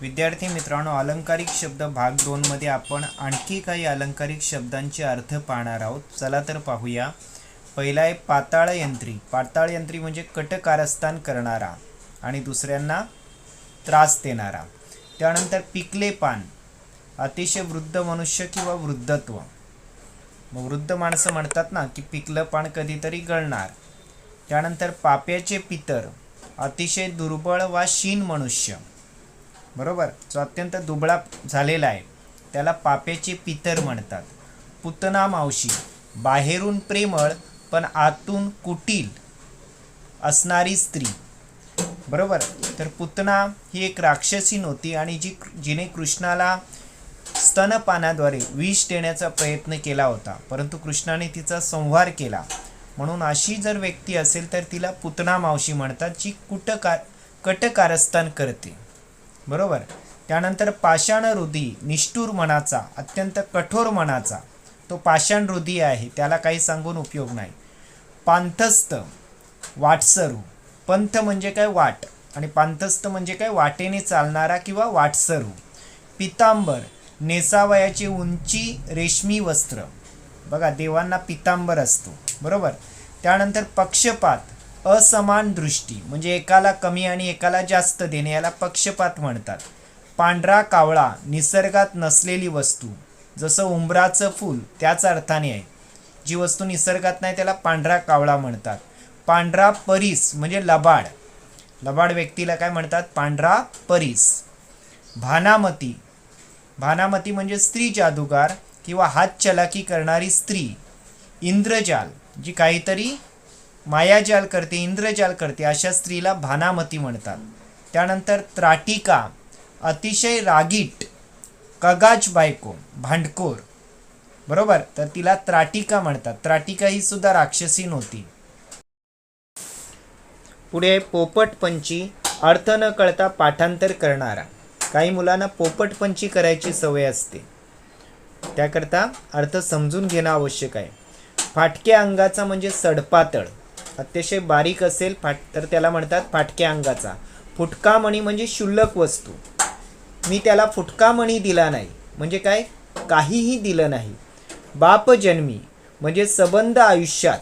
विद्यार्थी मित्रांनो अलंकारिक शब्द भाग दोनमध्ये आपण आणखी काही अलंकारिक शब्दांचे अर्थ पाहणार आहोत. चला तर पाहूया. पहिला आहे पाताळयंत्री पाताळयंत्री म्हणजे कटकारस्थान करणारा आणि दुसऱ्यांना त्रास देणारा. त्यानंतर पिकले पान. अतिशय वृद्ध मनुष्य किंवा वृद्धत्व. मग वृद्ध माणसं म्हणतात ना की पिकलं पान कधीतरी गळणार. त्यानंतर पाप्याचे पितर. अतिशय दुर्बळ वा शीन मनुष्य. बरोबर? जो अत्यंत दुबळा झालेला आहे. त्याला पाप्याचे पितर म्हणतात. पुतना मावशी बाहेरून प्रेमळ पण आतून कुटील असणारी स्त्री. बरोबर? तर पुतना ही एक राक्षसीन होती आणि जी जिने कृष्णाला स्तनपानाद्वारे विष देण्याचा प्रयत्न केला होता. परंतु कृष्णाने तिचा संहार केला. म्हणून अशी जर व्यक्ती असेल तर तिला पुतना मावशी म्हणतात जी कुटकार कटकारस्थान करते. बरोबर. त्यानंतर पाषाण हृदी निष्ठूर मनाचा अत्यंत कठोर मनाचा. तो पाषाण आहे त्याला काही सांगून उपयोग नाही. पांथस्थ वाटसरू. पंथ म्हणजे काय वाट? आणि पांथस्थ म्हणजे काय? वाटेने चालणारा किंवा वाटसरू. पितांबर नेसावयाची उंची रेशमी वस्त्र. बघा देवांना पितांबर असतो. बरोबर? त्यानंतर पक्षपात. असमान दृष्टी म्हणजे एकाला कमी आणि एकाला जास्त देणे याला पक्षपात म्हणतात. पांढरा कावळा निसर्गात नसलेली वस्तू जसं उंबराचं फूल त्याच अर्थाने आहे. जी वस्तू निसर्गात नाही त्याला पांढरा कावळा म्हणतात. पांढरा परीस म्हणजे लबाड. लबाड व्यक्तीला काय म्हणतात? पांढरा परीस. भानामती. भानामती म्हणजे स्त्री जादूगार किंवा हात चलाकी करणारी स्त्री. इंद्रजाल जी काहीतरी मायाजाल करते इंद्रजाल करते अशा स्त्रीला भानामती म्हणतात. त्यानंतर त्राटिका अतिशय रागीट कगाच बायको भांडकोर बरोबर? तर तिला त्राटिका म्हणतात. त्राटिका ही सुद्धा राक्षसीन होती. पुढे पोपटपंची अर्थ न कळता पाठांतर करणारा. काही मुलांना पोपटपंची करायची सवय असते. त्याकरता अर्थ समजून घेणं आवश्यक आहे. फाटक्या अंगाचा म्हणजे सडपातळ. अतिशय बारीक असेल फाट तर त्याला म्हणतात फाटक्या अंगाचा. फुटका मणी म्हणजे क्षुल्लक वस्तू. मी त्याला फुटका मणी दिला नाही. म्हणजे काय? काहीही दिलं नाही. बाप जन्मी म्हणजे सबंध आयुष्यात.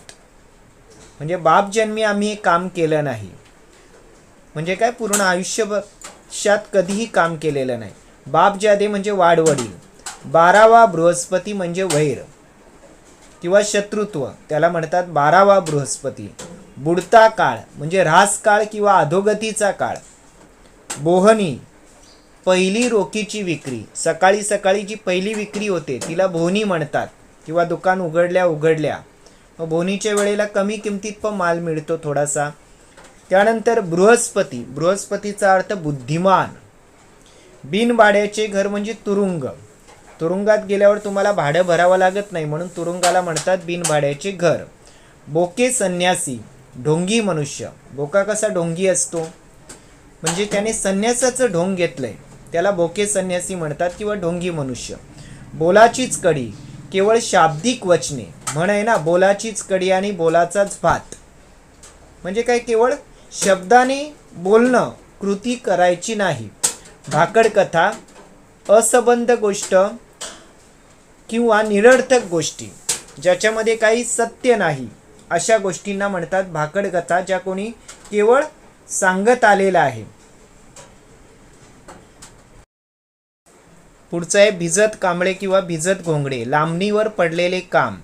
म्हणजे बाप जन्मी आम्ही हे काम केलं नाही. म्हणजे काय? पूर्ण आयुष्यभरात कधीही काम केलेलं नाही. बाप जादे म्हणजे वाडवडील. बारावा बृहस्पती म्हणजे वैर. किंवा शत्रुत्व त्याला म्हणतात बारावा बृहस्पती. बुडता काळ म्हणजे ऱ्हास काळ किंवा अधोगतीचा काळ. बोहनी पहिली रोखीची विक्री. सकाळी सकाळी जी पहिली विक्री होते तिला बोहनी म्हणतात किंवा दुकान उघडल्या उघडल्या. मग बोनीच्या वेळेला कमी किमतीत पण माल मिळतो थोडासा. त्यानंतर बृहस्पती. बृहस्पतीचा अर्थ बुद्धिमान. बिनबाड्याचे घर म्हणजे तुरुंग. तुरुंगात गेल्यावर तुम्हाला भाडं भरावं लागत नाही म्हणून तुरुंगाला म्हणतात बिनभाड्याचे घर. बोके संन्यासी ढोंगी मनुष्य. बोका कसा ढोंगी असतो? म्हणजे त्याने संन्यासाचं ढोंग घेतलंय. त्याला बोके संन्यासी म्हणतात किंवा ढोंगी मनुष्य. बोलाचीच कडी केवळ शाब्दिक वचने. म्हण आहे ना बोलाचीच कडी आणि बोलाचाच भात. म्हणजे काय केवळ शब्दाने बोलणं कृती करायची नाही. भाकड कथा असंबंध गोष्ट किंवा निरर्थक गोष्टी ज्याच्यामध्ये काही सत्य नाही अशा गोष्टींना म्हणतात भाकडकथा ज्या कोणी केवळ सांगत आलेला आहे. पुढचं आहे भिजत कांबळे किंवा भिजत घोंगडे लांबणीवर पडलेले काम.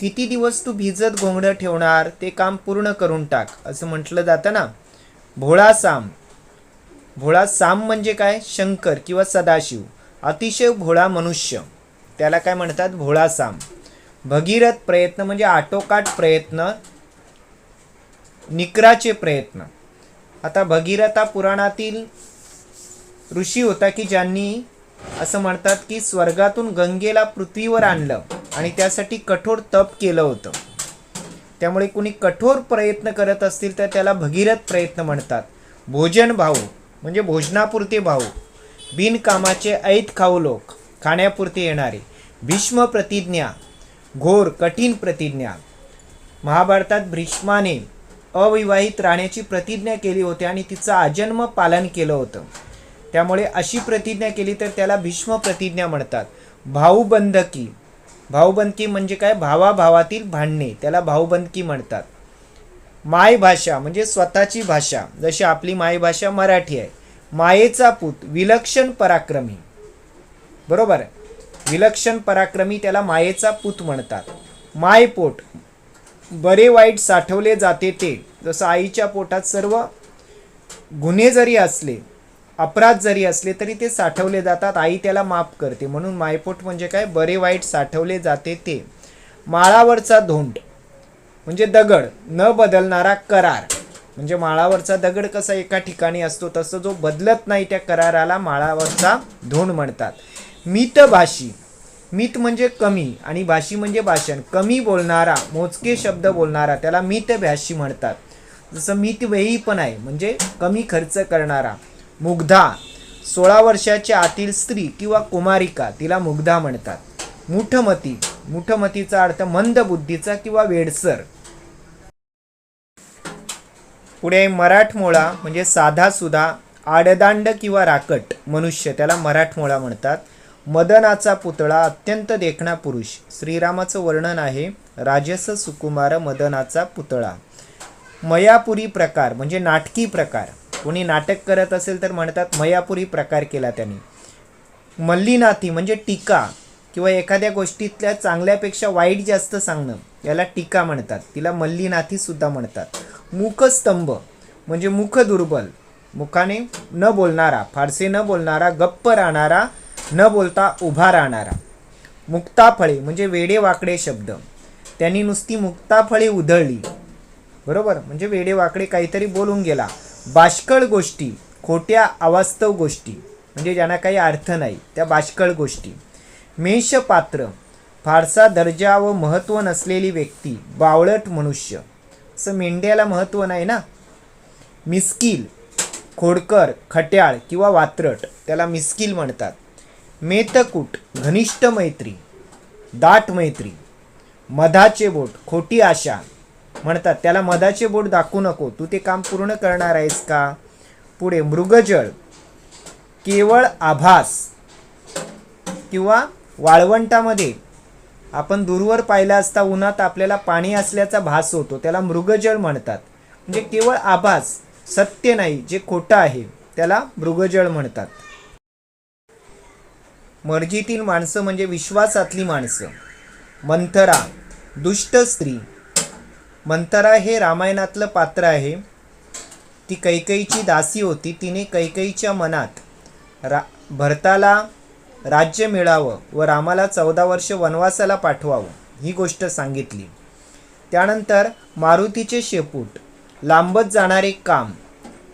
किती दिवस तू भिजत घोंगडं ठेवणार ते काम पूर्ण करून टाक असं म्हटलं जातं ना. भोळा साम. भोळा साम म्हणजे काय? शंकर किंवा सदाशिव. अतिशय भोळा मनुष्य. त्याला काय म्हणतात? भोळासाम भगीरथ प्रयत्न म्हणजे आटोकाट प्रयत्न निकराचे प्रयत्न. आता भगीरथा पुराणातील ऋषी होता की ज्यांनी असं म्हणतात की स्वर्गातून गंगेला पृथ्वीवर आणलं आणि त्यासाठी कठोर तप केलं होतं. त्यामुळे कुणी कठोर प्रयत्न करत असतील तर त्याला भगीरथ प्रयत्न म्हणतात. भोजन भाऊ म्हणजे भोजनापुरते भाऊ. बिनकामाचे ऐत खाऊ लोक. खाण्यापुरते येणारे भीष्म प्रतिज्ञा घोर कठीण प्रतिज्ञा. महाभारतात भीष्माने अविवाहित राहण्याची प्रतिज्ञा केली होती आणि तिचं आजन्म पालन केलं होतं. त्यामुळे अशी प्रतिज्ञा केली तर त्याला भीष्म प्रतिज्ञा म्हणतात. भाऊबंधकी भाऊबंदकी म्हणजे काय? भावाभावातील भांडणे. त्याला भाऊबंदकी म्हणतात. मायभाषा म्हणजे स्वतःची भाषा. जशी आपली मायभाषा मराठी आहे. मायेचा पूत विलक्षण पराक्रमी. बरोबर विलक्षण पराक्रमी त्याला मायेचा पूत म्हणतात. मायपोट. बरे वाईट साठवले जाते ते. जसं आईच्या पोटात सर्व गुन्हे जरी असले अपराध जरी असले तरी ते साठवले जातात. आई त्याला माफ करते. म्हणून मायपोट म्हणजे काय? बरे वाईट साठवले जाते ते. माळावरचा धोंड. म्हणजे दगड. न बदलणारा करार. म्हणजे माळावरचा दगड कसा एका ठिकाणी असतो तसं जो बदलत नाही त्या कराराला माळावरचा धोंड म्हणतात. मितभाषी. मित म्हणजे कमी आणि भाषी म्हणजे भाषण. कमी बोलणारा मोजके शब्द बोलणारा त्याला मितभाषी म्हणतात. जसं मितव्ययी पण आहे म्हणजे कमी खर्च करणारा. मुग्धा सोळा वर्षाच्या आतील स्त्री किंवा कुमारिका तिला मुग्धा म्हणतात. मुठमती मुठमतीचा अर्थ मंद बुद्धीचा किंवा वेडसर. पुढे मराठमोळा म्हणजे साधा सुधा आडदांड किंवा राकट मनुष्य त्याला मराठमोळा म्हणतात. मदनाचा पुतळा अत्यंत देखणा पुरुष. श्रीरामाचं वर्णन आहे राजस सुकुमार मदनाचा पुतळा. मयापुरी प्रकार म्हणजे नाटकी प्रकार. कोणी नाटक करत असेल तर म्हणतात मयापुरी प्रकार केला त्यांनी. मल्लीनाथी म्हणजे टीका किंवा एखाद्या गोष्टीतल्या चांगल्यापेक्षा वाईट जास्त सांगणं याला टीका म्हणतात. तिला मल्लीनाथी सुद्धा म्हणतात. मुखस्तंभ म्हणजे मुख दुर्बल. मुखाने न बोलणारा फारसे न बोलणारा गप्प राहणारा न बोलता उभा राहणारा. मुक्ताफळे म्हणजे वेडे वाकडे शब्द. त्यांनी नुसती मुक्ताफळे उधळली. बरोबर? म्हणजे वेडे वाकडे काहीतरी बोलून गेला. बाष्कळ गोष्टी खोट्या अवास्तव गोष्टी. म्हणजे ज्यांना काही अर्थ नाही त्या बाष्कळ गोष्टी. मेषपात्र फारसा दर्जा व महत्त्व नसलेली व्यक्ती बावळट मनुष्य. असं मेंढ्याला महत्त्व नाही ना? मिस्किल खोडकर खट्याळ किंवा वात्रट त्याला मिस्किल म्हणतात. मेतकूट घनिष्ठ मैत्री दाट मैत्री मधाचे बोट खोटी आशा म्हणतात. त्याला मधाचे बोट दाखवू नको. तू ते काम पूर्ण करणार आहेस का? पुढे मृगजळ केवळ आभास किंवा वाळवंटामध्ये. आपण दूरवर पाहिला असता उन्हात आपल्याला पाणी असल्याचा भास होतो. त्याला मृगजळ म्हणतात. म्हणजे केवळ आभास सत्य नाही जे खोटं आहे त्याला मृगजळ म्हणतात. मर्जीतील माणसं म्हणजे विश्वासातली माणसं. मंथरा दुष्ट स्त्री. मंथरा हे रामायणातलं पात्र आहे. ती कैकईची दासी होती. तिने कैकईच्या मनात रा भरताला राज्य मिळावं व रामाला चौदा वर्ष वनवासाला पाठवावं ही गोष्ट सांगितली. त्यानंतर मारुतीचे शेपूट लांबत जाणारे काम.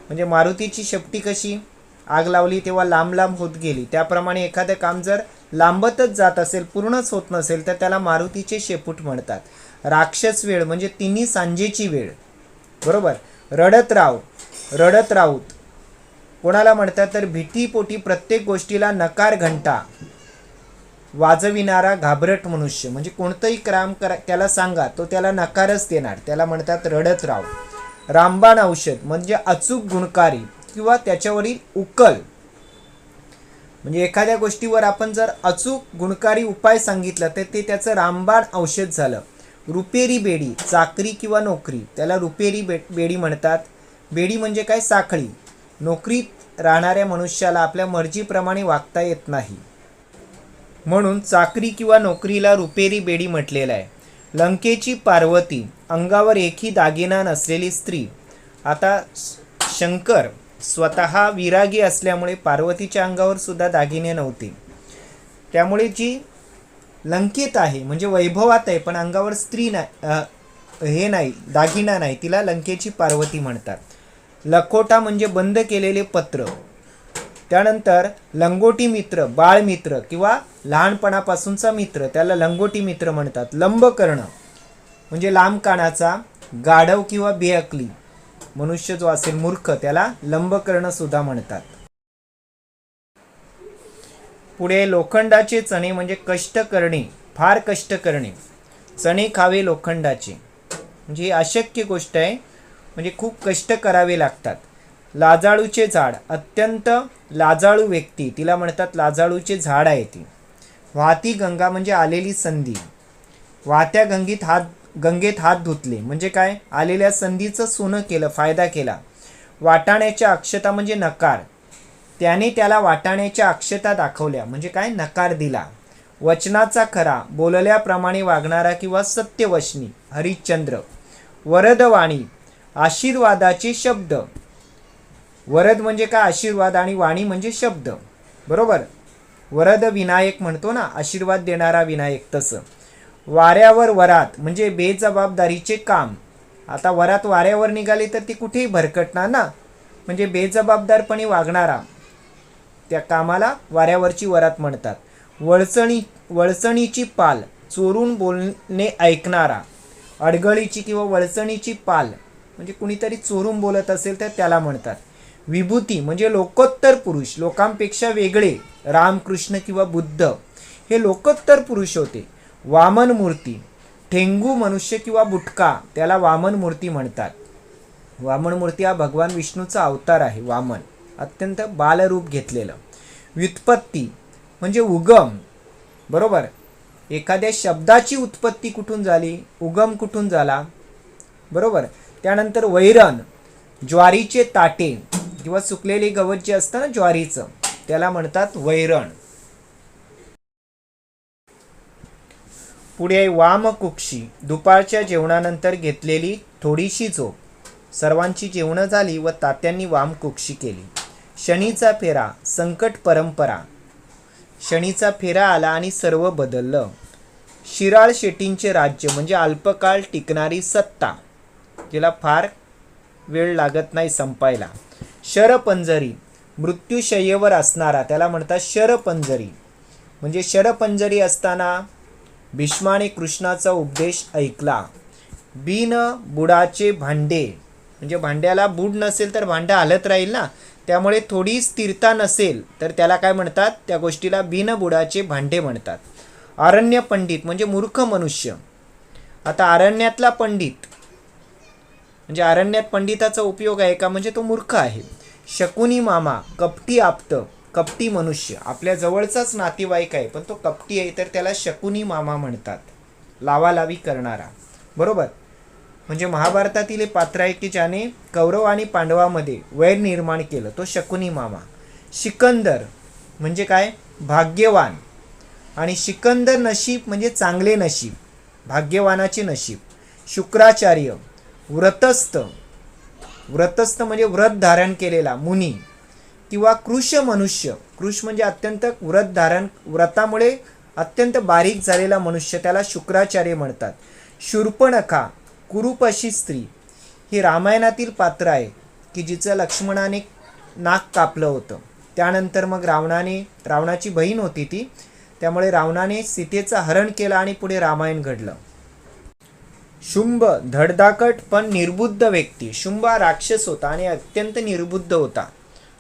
म्हणजे मारुतीची शेपटी कशी? आग लावली तेव्हा लांब लांब होत गेली. त्याप्रमाणे एखादं काम जर लांबतच जात असेल पूर्णच होत नसेल तर त्याला मारुतीचे शेपूट म्हणतात. राक्षस वेळ म्हणजे तिन्ही सांजेची वेळ. बरोबर? रडत राव रडत राऊत कोणाला म्हणतात तर भीतीपोटी प्रत्येक गोष्टीला नकार घंटा. वाजविणारा घाबरट मनुष्य. म्हणजे कोणतंही काम करा त्याला सांगा तो त्याला नकारच देणार. त्याला म्हणतात रडत राव रामबाण औषध म्हणजे अचूक गुणकारी. किंवा त्याच्यावरील उकल. म्हणजे एखाद्या गोष्टीवर आपण जर अचूक गुणकारी उपाय सांगितला तर ते त्याचं रामबाण औषध झालं. रुपेरी बेडी चाकरी किंवा नोकरी त्याला रुपेरी बे बेडी म्हणतात. बेडी म्हणजे काय? साखळी. नोकरीत राहणाऱ्या मनुष्याला आपल्या मर्जीप्रमाणे वागता येत नाही. म्हणून चाकरी किंवा नोकरीला रुपेरी बेडी म्हटलेलं आहे. लंकेची पार्वती अंगावर एकही दागिना नसलेली स्त्री. आता शंकर स्वतः विरागी असल्यामुळे पार्वतीच्या अंगावर सुद्धा दागिने नव्हते. त्यामुळे जी लंकेत आहे म्हणजे वैभवात आहे पण अंगावर स्त्री नाही हे नाही दागिना नाही तिला लंकेची पार्वती म्हणतात. लखोटा म्हणजे बंद केलेले पत्र. त्यानंतर लंगोटी मित्र बाळमित्र किंवा लहानपणापासूनचा मित्र त्याला लंगोटी मित्र म्हणतात. लंब करणं म्हणजे लांब कानाचा गाढव किंवा बेअकली मनुष्य जो असेल मूर्ख त्याला लंब करणं सुद्धा म्हणतात. पुढे लोखंडाचे चणे म्हणजे कष्ट करणे फार कष्ट करणे. चणे खावे लोखंडाचे. म्हणजे ही अशक्य गोष्ट आहे म्हणजे खूप कष्ट करावे लागतात. लाजाळूचे झाड अत्यंत लाजाळू व्यक्ती तिला म्हणतात लाजाळूचे झाड आहे ती. वाहती गंगा म्हणजे आलेली संधी. वाहत्या गंगेत हात गंगेत हात धुतले. म्हणजे काय? आलेल्या संधीचं सोनं केलं फायदा केला. वाटाण्याच्या अक्षता म्हणजे नकार. त्याने त्याला वाटाण्याच्या अक्षता दाखवल्या. म्हणजे काय? नकार दिला. वचनाचा खरा बोलल्याप्रमाणे वागणारा किंवा सत्यवचनी हरिश्चंद्र. वरदवाणी आशीर्वादाचे शब्द. वरद म्हणजे काय? आशीर्वाद आणि वाणी म्हणजे शब्द. बरोबर? वरद विनायक म्हणतो ना? आशीर्वाद देणारा विनायक तसं. वाऱ्यावर वरात म्हणजे बेजबाबदारीचे काम. आता वरात वाऱ्यावर निघाली तर ती कुठेही भरकटणार ना? म्हणजे बेजबाबदारपणे वागणारा. त्या कामाला वाऱ्यावरची वरात म्हणतात. वळचणी वळचणीची पाल चोरून बोलणे ऐकणारा. अडगळीची किंवा वळचणीची पाल म्हणजे कुणीतरी चोरून बोलत असेल तर त्याला म्हणतात. विभूती म्हणजे लोकोत्तर पुरुष लोकांपेक्षा वेगळे रामकृष्ण किंवा बुद्ध हे लोकोत्तर पुरुष होते. वामन मूर्ती. ठेंगू मनुष्य किंवा बुटका त्याला वामन मूर्ती म्हणतात. वामन मूर्ती हा भगवान विष्णूचा अवतार आहे वामन. अत्यंत बालरूप घेतलेलं. व्युत्पत्ती म्हणजे उगम. बरोबर? एखाद्या शब्दाची उत्पत्ती कुठून झाली? उगम कुठून झाला? बरोबर? त्यानंतर वैरण ज्वारीचे ताटे. किंवा सुकलेले गवत जे असतं ना ज्वारीचं त्याला म्हणतात वैरण. पुढे वामकुक्षी दुपारच्या जेवणानंतर घेतलेली थोडीशी झोप. सर्वांची जेवणं झाली व तात्यांनी वामकुक्षी केली. शनीचा फेरा संकट परंपरा. शनीचा फेरा आला आणि सर्व बदललं. शिराळ शेटींचे राज्य म्हणजे अल्पकाळ टिकणारी सत्ता. तिला फार वेळ लागत नाही संपायला. शरपंजरी मृत्यूशय्येवर असणारा त्याला म्हणतात शरपंजरी. म्हणजे शरपंजरी असताना भीष्माने कृष्णाचा उपदेश ऐकला. बिन बुडाचे भांडे म्हणजे भांड्याला बूड नसेल तर भांडं हलत राहील ना? त्यामुळे थोडी स्थिरता नसेल तर त्याला काय म्हणतात? त्या गोष्टीला बिनबुडाचे भांडे म्हणतात. अरण्य पंडित म्हणजे मूर्ख मनुष्य. आता अरण्यातला पंडित म्हणजे अरण्यात पंडिताचा उपयोग आहे का? म्हणजे तो मूर्ख आहे. शकुनी मामा कपटी आप्त. कपटी मनुष्य. आपल्या जवळचाच नातेवाईक आहे पण तो कपटी आहे तर त्याला शकुनी मामा म्हणतात. लावालावी करणारा. बरोबर? म्हणजे महाभारतातील एक पात्र आहे की ज्याने कौरव आणि पांडवामध्ये वैर निर्माण केलं तो शकुनी मामा. सिकंदर म्हणजे काय? भाग्यवान. आणि सिकंदर नशीब म्हणजे चांगले नशीब भाग्यवानाचे नशीब. शुक्राचार्य व्रतस्थ. व्रतस्थ म्हणजे व्रत धारण केलेला मुनी. किंवा कृष मनुष्य कृष म्हणजे अत्यंत व्रत धारण व्रतामुळे अत्यंत बारीक झालेला मनुष्य त्याला शुक्राचार्य म्हणतात. शूर्पणखा कुरूप अशी स्त्री ही रामायणातील पात्र आहे की जिचं लक्ष्मणाने नाक कापलं होतं. त्यानंतर मग रावणाने रावणाची बहीण होती ती त्यामुळे रावणाने सीतेचं हरण केलं आणि पुढे रामायण घडलं. शुंभ धडधाकट पण निर्बुद्ध व्यक्ती. शुंभ राक्षस होता आणि अत्यंत निर्बुद्ध होता.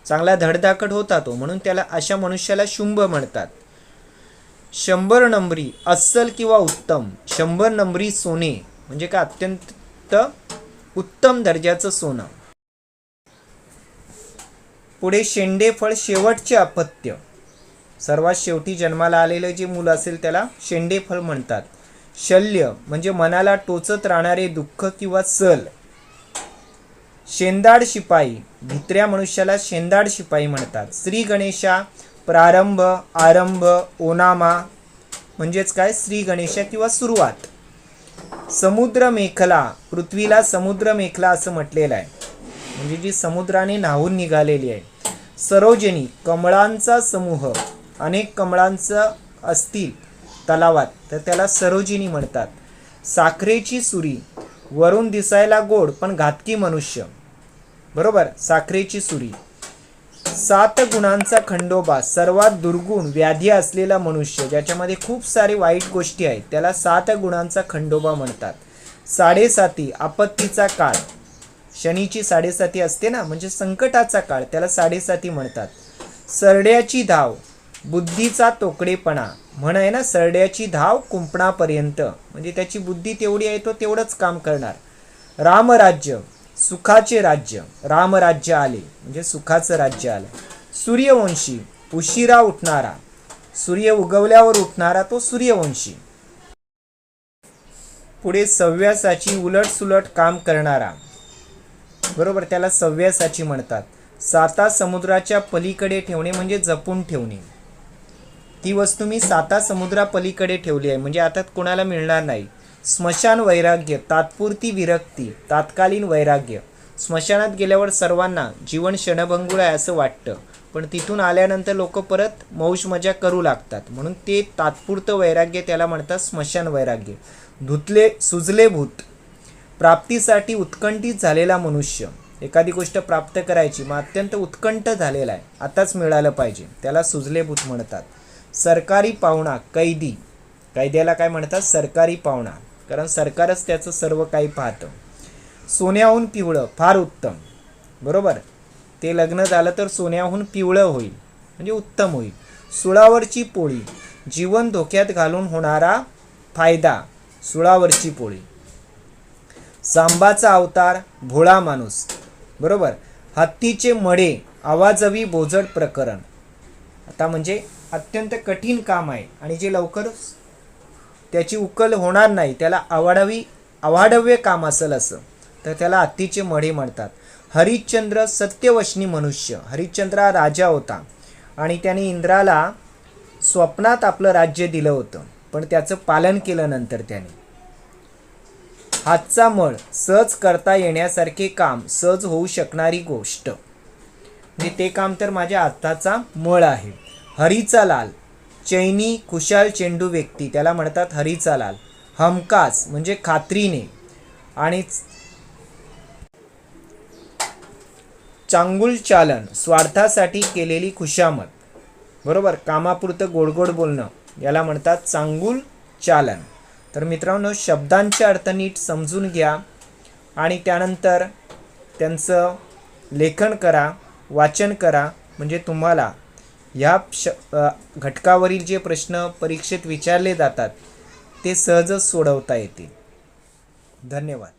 चांगला धडधाकट होता तो म्हणून त्याला अशा मनुष्याला शुंभ म्हणतात. शंभर नंबरी अस्सल किंवा उत्तम शंभर नंबरी सोने म्हणजे का अत्यंत उत्तम दर्जाचं सोनं. पुढे शेंडे फळ शेवटचे अपत्य. सर्वात शेवटी जन्माला आलेलं जे मूल असेल त्याला शेंडे फळ म्हणतात. शल्य म्हणजे मनाला टोचत राहणारे दुःख किंवा सल. शेंदाड शिपाई. भित्र्या मनुष्याला शेंदाड शिपाई म्हणतात. श्री गणेशा प्रारंभ आरंभ ओनामा म्हणजेच काय? श्री गणेशा किंवा सुरुवात. समुद्र मेखला पृथ्वीला समुद्र मेखला असं म्हटलेलं आहे. म्हणजे जी समुद्राने न्हावून निघालेली आहे. सरोजनी कमळांचा समूह. अनेक कमळांचं असतील तलावात. तर त्याला सरोजिनी म्हणतात. साखरेची सुरी वरून दिसायला गोड पण घातकी मनुष्य. बरोबर? साखरेची सुरी. सात गुणांचा खंडोबा सर्वात दुर्गुण व्याधी असलेला मनुष्य ज्याच्यामध्ये खूप सारे वाईट गोष्टी आहेत त्याला सात गुणांचा खंडोबा म्हणतात. साडेसाती आपत्तीचा काळ. शनीची साडेसाती असते ना म्हणजे संकटाचा काळ त्याला साडेसाती म्हणतात. सरड्याची धाव. बुद्धीचा तोकडेपणा. म्हण आहे ना सरड्याची धाव कुंपणापर्यंत. म्हणजे त्याची बुद्धी तेवढी आहे तो तेवढंच काम करणार. रामराज्य सुखाचे राज्य. रामराज्य आले. म्हणजे सुखाचं राज्य आलं. सूर्यवंशी उशिरा उठणारा. सूर्य उगवल्यावर उठणारा तो सूर्यवंशी. पुढे सव्यासाची उलटसुलट काम करणारा. बरोबर त्याला सव्यासाची म्हणतात. साता समुद्राच्या पलीकडे ठेवणे म्हणजे जपून ठेवणे. ती वस्तू मी साता समुद्रापलीकडे ठेवली आहे. म्हणजे आता कोणाला मिळणार नाही. स्मशान वैराग्य तात्पुरती विरक्ती तात्कालीन वैराग्य. स्मशानात गेल्यावर सर्वांना जीवन क्षणभंगुळ आहे असं वाटतं. पण तिथून आल्यानंतर लोक परत मौज मजा करू लागतात. म्हणून ते तात्पुरतं वैराग्य त्याला म्हणतात स्मशान वैराग्य. धुतले सुजले भूत. प्राप्तीसाठी उत्कंठित झालेला मनुष्य. एखादी गोष्ट प्राप्त करायची मग अत्यंत उत्कंठ झालेला आहे. आताच मिळालं पाहिजे. त्याला सुजले भूत म्हणतात. सरकारी पाहुणा कैदी. कैद्याला काय म्हणतात? सरकारी पाहुणा. कारण सरकारच त्याचं सर्व काही पाहतं. सोन्याहून पिवळं फार उत्तम. बरोबर? ते लग्न झालं तर सोन्याहून पिवळं होईल. म्हणजे उत्तम होईल. सुळावरची पोळी. जीवन धोक्यात घालून होणारा फायदा. सुळावरची पोळी. सांबाचा अवतार भोळा माणूस. बरोबर? हत्तीचे मडे आवाजवी बोजड प्रकरण. आता म्हणजे अत्यंत कठीण काम आहे. आणि जे लवकर त्याची उकल होणार नाही त्याला अवाढवी अवाढव्य काम असेल असं तर त्याला हत्तीचे मढे म्हणतात. हरिश्चंद्र सत्यवशनी मनुष्य. हरिश्चंद्र हा राजा होता. आणि त्याने इंद्राला स्वप्नात आपलं राज्य दिलं होतं. पण त्याचं पालन केलं नंतर त्याने. हातचा मळ सहज करता येण्यासारखे काम सहज होऊ शकणारी गोष्ट. म्हणजे ते काम तर माझ्या हाताचा मळ आहे. हरीचा लाल चैनी खुशाल चेंडू व्यक्ती त्याला म्हणतात हरीचा लाल हमकास म्हणजे खात्रीने. आणि चांगुल चालन स्वार्थासाठी केलेली खुशामत. बरोबर? कामापुरतं गोडगोड बोलणं. याला म्हणतात चांगुल चालन. तर मित्रांनो शब्दांचे अर्थ नीट समजून घ्या. आणि त्यानंतर त्यांचं लेखन करा वाचन करा. म्हणजे तुम्हाला ह्या श घटकावरील जे प्रश्न परीक्षेत विचारले जातात ते सहजच सोडवता येतील. धन्यवाद.